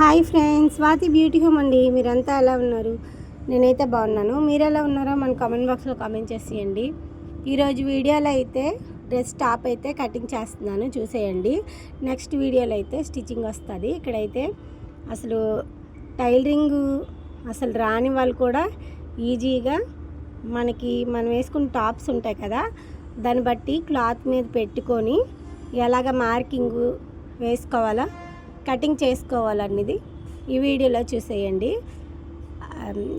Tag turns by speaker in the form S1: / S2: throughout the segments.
S1: Hi friends Swathi beauty home అండి. మీరంతా ఎలా ఉన్నారు? నేనైతే బాగున్నాను. మీరు ఎలా ఉన్నారో మన కామెంట్ బాక్స్లో కామెంట్ చేసేయండి. ఈరోజు వీడియోలో అయితే డ్రెస్ టాప్ అయితే కటింగ్ చేస్తున్నాను. చూసేయండి. నెక్స్ట్ వీడియోలో అయితే స్టిచ్చింగ్ వస్తుంది. ఇక్కడైతే అసలు టైలరింగ్ అసలు రాని వాళ్ళు కూడా ఈజీగా మనకి మనం వేసుకున్న టాప్స్ ఉంటాయి కదా దాన్ని బట్టి క్లాత్ మీద పెట్టుకొని ఎలాగ మార్కింగ్ వేసుకోవాలా? కటింగ్ చేసుకోవాలనేది ఈ వీడియోలో చూసేయండి.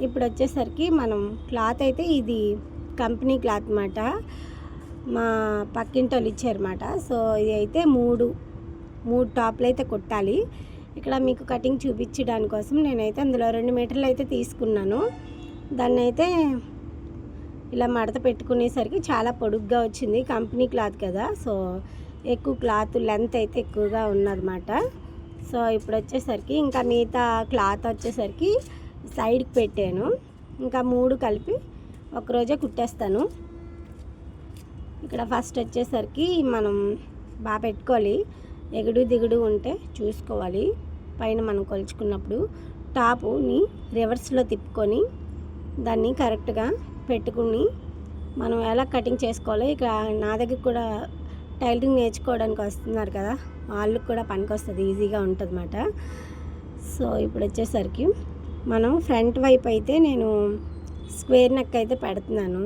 S1: ఇప్పుడు వచ్చేసరికి మనం క్లాత్ అయితే ఇది కంపెనీ క్లాత్ అన్నమాట. మా పక్కింటి వాళ్ళు ఇచ్చారన్నమాట సో ఇది అయితే మూడు మూడు టాప్లు అయితే కుట్టాలి. ఇక్కడ మీకు కటింగ్ చూపించడానికి కోసం నేనైతే అందులో రెండు మీటర్లు అయితే తీసుకున్నాను. దాన్ని అయితే ఇలా మడత పెట్టుకునేసరికి చాలా పొడుగ్గా వచ్చింది కంపెనీ క్లాత్ కదా. సో ఎక్కువ క్లాత్ లెంత్ అయితే ఎక్కువగా ఉన్నదన్నమాట. సో ఇప్పుడు వచ్చేసరికి ఇంకా మిగతా క్లాత్ వచ్చేసరికి సైడ్కి పెట్టాను. ఇంకా మూడు కలిపి ఒకరోజే కుట్టేస్తాను. ఇక్కడ ఫస్ట్ వచ్చేసరికి మనం బాగా పెట్టుకోవాలి. ఎగుడు దిగుడు ఉంటే చూసుకోవాలి. పైన మనం కొలుచుకున్నప్పుడు టాపుని రివర్స్లో తిప్పుకొని దాన్ని కరెక్ట్గా పెట్టుకుని మనం ఎలా కటింగ్ చేసుకోవాలో ఇక నా దగ్గర కూడా టైలరింగ్ నేర్చుకోవడానికి వస్తున్నారు కదా వాళ్ళకి కూడా పనికి వస్తుంది ఈజీగా ఉంటుంది అన్నమాట సో ఇప్పుడు వచ్చేసరికి మనం ఫ్రంట్ వైపు అయితే నేను స్క్వేర్ నెక్ అయితే పెడుతున్నాను.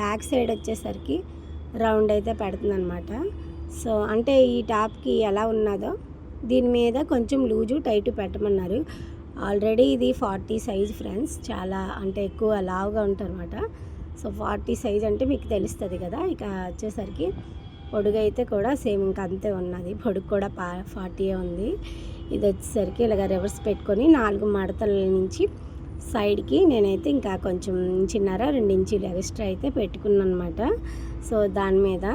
S1: బ్యాక్ సైడ్ వచ్చేసరికి రౌండ్ అయితే పెడుతున్నాను అనమాట సో అంటే ఈ టాప్కి ఎలా ఉన్నదో దీని మీద కొంచెం లూజు టైట్ పెట్టమన్నారు. ఆల్రెడీ ఇది ఫార్టీ సైజ్ ఫ్రెండ్స్ చాలా అంటే ఎక్కువ లావుగా ఉంటారన్నమాట. సో ఫార్టీ సైజ్ అంటే మీకు తెలుస్తుంది కదా ఇక వచ్చేసరికి పొడుగు అయితే కూడా సేమ్ ఇంకా అంతే ఉన్నది. పొడుగు కూడా పా ఫార్టీయే ఉంది. ఇది వచ్చేసరికి ఇలాగ రివర్స్ పెట్టుకొని నాలుగు మడతల నుంచి సైడ్కి నేనైతే ఇంకా కొంచెం చిన్నర రెండు ఇంచులు ఎక్స్ట్రా అయితే పెట్టుకున్నాను అనమాట సో దాని మీద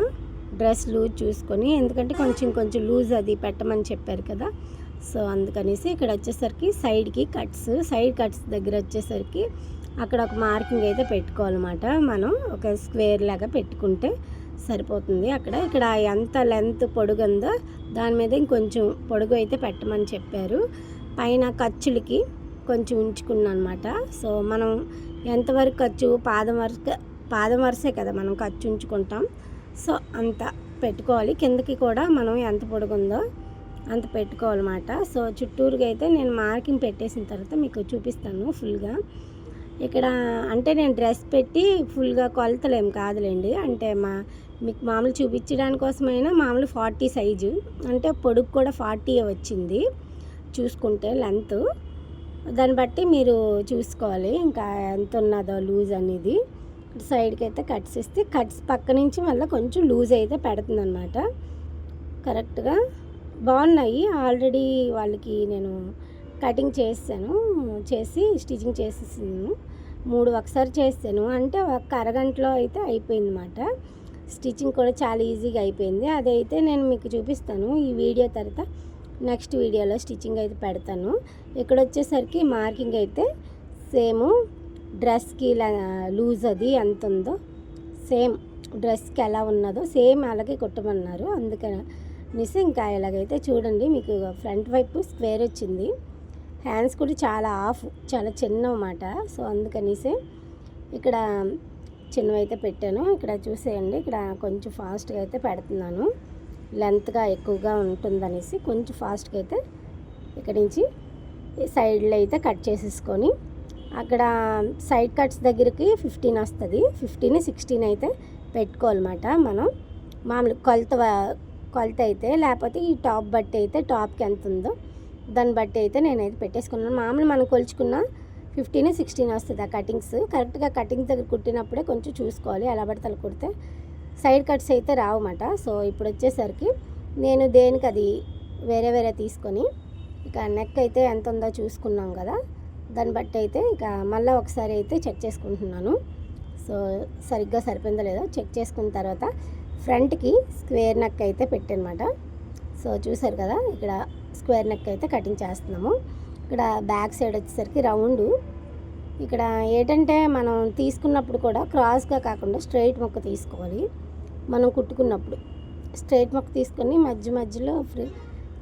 S1: డ్రెస్ లూజ్ చూసుకొని ఎందుకంటే కొంచెం కొంచెం లూజ్ అది పెట్టమని చెప్పారు కదా. సో అందుకనేసి ఇక్కడ వచ్చేసరికి సైడ్కి కట్స్ సైడ్ కట్స్ దగ్గర వచ్చేసరికి అక్కడ ఒక మార్కింగ్ అయితే పెట్టుకోవాలన్నమాట. మనం ఒక స్క్వేర్ లాగా పెట్టుకుంటే సరిపోతుంది అక్కడ. ఇక్కడ ఎంత లెంత్ పొడుగు ఉందో దాని మీద ఇంకొంచెం పొడుగు అయితే పెట్టమని చెప్పారు. పైన ఖర్చులకి కొంచెం ఉంచుకున్నాను అనమాట సో మనం ఎంతవరకు ఖర్చు? పాదం వరకు పాదం వరసే కదా మనం ఖర్చు ఉంచుకుంటాం. సో అంత పెట్టుకోవాలి. కిందకి కూడా మనం ఎంత పొడుగుందో అంత పెట్టుకోవాలన్నమాట. సో చుట్టూరుగా అయితే నేను మార్కింగ్ పెట్టేసిన తర్వాత మీకు చూపిస్తాను ఫుల్గా. ఇక్కడ అంటే నేను డ్రెస్ పెట్టి ఫుల్గా కొలతలేం కాదులేండి. అంటే మా మీకు మామూలు చూపించడానికి కోసమైనా మామూలు ఫార్టీ సైజు. అంటే పొడుగు కూడా ఫార్టీ వచ్చింది. చూసుకుంటే లెంత్. దాన్ని బట్టి మీరు చూసుకోవాలి. ఇంకా ఎంత ఉన్నదో లూజ్ అనేది. సైడ్కి అయితే కట్స్ ఇస్తే కట్స్ పక్క నుంచి మళ్ళీ కొంచెం లూజ్ అయితే పెడుతుంది అనమాట కరెక్ట్గా బాగున్నాయి. ఆల్రెడీ వాళ్ళకి నేను కటింగ్ చేసాను చేసి స్టిచ్చింగ్ చేసేసాను మూడు ఒకసారి చేస్తాను. అంటే ఒక అరగంటలో అయితే అయిపోయింది అనమాట స్టిచ్చింగ్ కూడా చాలా ఈజీగా అయిపోయింది. అదైతే నేను మీకు చూపిస్తాను. ఈ వీడియో తర్వాత నెక్స్ట్ వీడియోలో స్టిచ్చింగ్ అయితే పెడతాను. ఇక్కడ వచ్చేసరికి మార్కింగ్ అయితే సేమ్ డ్రెస్కి లూజ్ అది ఎంత ఉందో సేమ్ డ్రెస్కి ఎలా ఉన్నదో సేమ్ అలాగే కుట్టమన్నారు. అందుకని మిస్ ఇంకా ఇలాగైతే చూడండి మీకు ఫ్రంట్ వైపు స్క్వేర్ వచ్చింది. హ్యాండ్స్ కూడా చాలా ఆఫ్ చాలా చిన్న అన్నమాట సో అందుకనేసి ఇక్కడ చిన్నవైతే పెట్టాను. ఇక్కడ చూసేయండి. ఇక్కడ కొంచెం ఫాస్ట్గా అయితే పెడుతున్నాను. లెంత్గా ఎక్కువగా ఉంటుందనేసి కొంచెం ఫాస్ట్గా అయితే ఇక్కడి నుంచి సైడ్లో అయితే కట్ చేసేసుకొని అక్కడ సైడ్ కట్స్ దగ్గరికి ఫిఫ్టీన్ వస్తుంది. ఫిఫ్టీన్ సిక్స్టీన్ అయితే పెట్టుకోవాలన్నమాట మనం. మామూలు కొలత కొలత అయితే లేకపోతే ఈ టాప్ బట్టి అయితే టాప్కి ఎంత ఉందో దాన్ని బట్టి అయితే నేనైతే పెట్టేసుకున్నాను. మామూలు మనం కొలుచుకున్న ఫిఫ్టీన్ సిక్స్టీన్ వస్తుంది ఆ కటింగ్స్. కరెక్ట్గా కటింగ్స్ దగ్గర కుట్టినప్పుడే కొంచెం చూసుకోవాలి అలా పడితే అలా కుడితే. సైడ్ కట్స్ అయితే రావమాట. సో ఇప్పుడు వచ్చేసరికి నేను దేనికి అది వేరే వేరే తీసుకొని ఇక నెక్ అయితే ఎంత ఉందో చూసుకున్నాం కదా. దాన్ని బట్టి అయితే ఇక మళ్ళీ ఒకసారి అయితే చెక్ చేసుకుంటున్నాను. సో సరిగ్గా సరిపోయిందో లేదో చెక్ చేసుకున్న తర్వాత ఫ్రంట్కి స్క్వేర్ నెక్ అయితే పెట్టనమాట. సో చూసారు కదా ఇక్కడ స్క్వేర్ నెక్ అయితే కటింగ్ చేస్తున్నాము. ఇక్కడ బ్యాక్ సైడ్ వచ్చేసరికి రౌండ్. ఇక్కడ ఏంటంటే మనం తీసుకున్నప్పుడు కూడా క్రాస్గా కాకుండా స్ట్రైట్ మొక్క తీసుకోవాలి. మనం కుట్టుకున్నప్పుడు. స్ట్రైట్ మొక్క తీసుకొని మధ్య మధ్యలో ఫ్రీ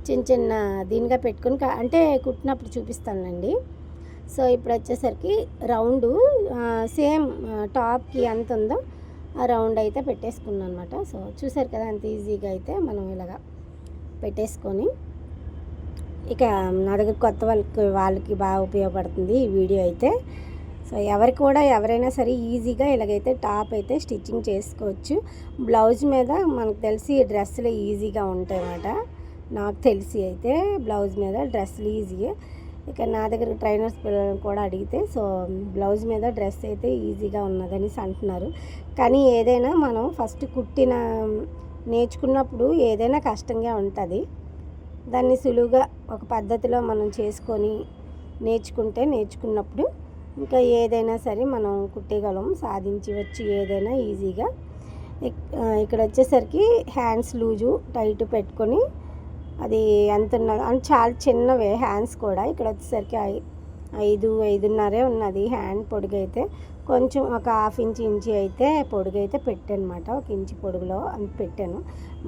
S1: చిన్న చిన్న దీనిగా పెట్టుకొని అంటే కుట్టినప్పుడు చూపిస్తానండి సో ఇప్పుడు వచ్చేసరికి రౌండ్ సేమ్ టాప్కి ఎంత ఉందో ఆ రౌండ్ అయితే పెట్టేసుకున్నాను అనమాట సో చూసారు కదా అంత ఈజీగా అయితే మనం ఇలాగా పెట్టేసుకొని ఇక నా దగ్గర కొత్త వాళ్ళకి వాళ్ళకి బాగా ఉపయోగపడుతుంది ఈ వీడియో అయితే. సో ఎవరికి కూడా ఎవరైనా సరే ఈజీగా ఇలాగైతే టాప్ అయితే స్టిచ్చింగ్ చేసుకోవచ్చు. బ్లౌజ్ మీద మనకు తెలిసి డ్రెస్సులు ఈజీగా ఉంటాయి అన్నమాట నాకు తెలిసి అయితే బ్లౌజ్ మీద డ్రెస్సులు ఈజీగా ఇక నా దగ్గర ట్రైనర్స్ పిల్లలను కూడా అడిగితే సో బ్లౌజ్ మీద డ్రెస్ అయితే ఈజీగా ఉన్నదనేసి అంటున్నారు. కానీ ఏదైనా మనం ఫస్ట్ కుట్టిన నేర్చుకున్నప్పుడు ఏదైనా కష్టంగా ఉంటుంది. దాన్ని సులువుగా ఒక పద్ధతిలో మనం చేసుకొని నేర్చుకుంటే నేర్చుకున్నప్పుడు ఇంకా ఏదైనా సరే మనం కుట్టేగలం సాధించి వచ్చి ఏదైనా ఈజీగా. ఇక్కడ వచ్చేసరికి హ్యాండ్స్ లూజు టైట్ పెట్టుకొని అది ఎంత ఉన్నది అంటే చాలా చిన్నవే హ్యాండ్స్ కూడా. ఇక్కడ వచ్చేసరికి ఐ ఐదు ఐదున్నరే ఉన్నది హ్యాండ్ పొడిగైతే. కొంచెం ఒక హాఫ్ ఇంచ్ ఇంచి అయితే పొడుగు అయితే పెట్టానమాట. ఒక ఇంచు పొడుగులో అని పెట్టాను.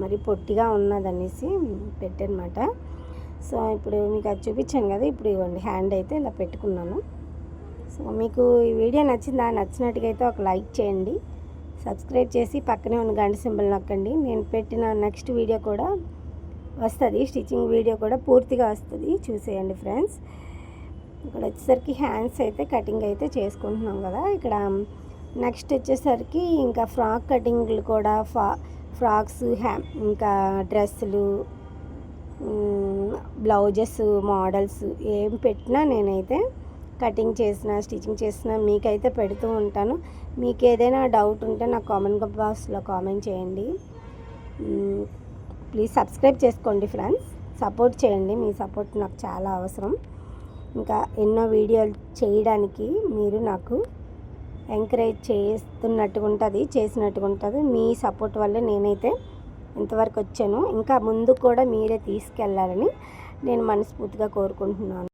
S1: మరి పొట్టిగా ఉన్నదనేసి పెట్టానమాట. సో ఇప్పుడు మీకు అది చూపించాను కదా ఇప్పుడు ఇవ్వండి. హ్యాండ్ అయితే ఇలా పెట్టుకున్నాను. సో మీకు ఈ వీడియో నచ్చిందా? నచ్చినట్టుగా అయితే ఒక లైక్ చేయండి. సబ్స్క్రైబ్ చేసి పక్కనే ఉన్న గంట సింబల్ నొక్కండి. నేను పెట్టిన నెక్స్ట్ వీడియో కూడా వస్తుంది. స్టిచ్చింగ్ వీడియో కూడా పూర్తిగా వస్తుంది. చూసేయండి ఫ్రెండ్స్. ఇక్కడ వచ్చేసరికి హ్యాండ్స్ అయితే కటింగ్ అయితే చేసుకుంటున్నాం కదా. ఇక్కడ నెక్స్ట్ వచ్చేసరికి ఇంకా ఫ్రాక్ కటింగ్లు కూడా ఫా ఫ్రాక్స్ హ్యా ఇంకా డ్రెస్సులు బ్లౌజెస్ మోడల్స్ ఏం పెట్టినా నేనైతే కటింగ్ చేసిన స్టిచ్చింగ్ చేసిన మీకైతే పెడుతూ ఉంటాను. మీకు ఏదైనా డౌట్ ఉంటే నాకు కామెంట్ బాక్స్లో కామెంట్ చేయండి. ప్లీజ్ సబ్స్క్రైబ్ చేసుకోండి ఫ్రెండ్స్. సపోర్ట్ చేయండి. మీ సపోర్ట్ నాకు చాలా అవసరం. ఇంకా ఎన్నో వీడియోలు చేయడానికి మీరు నాకు ఎంకరేజ్ చేస్తున్నట్టుగా ఉంటుంది చేసినట్టుగా ఉంటుంది మీ సపోర్ట్ వల్ల నేనైతే ఇంతవరకు వచ్చాను. ఇంకా ముందు కూడా మీరే తీసుకెళ్ళాలని నేను మనస్ఫూర్తిగా కోరుకుంటున్నాను.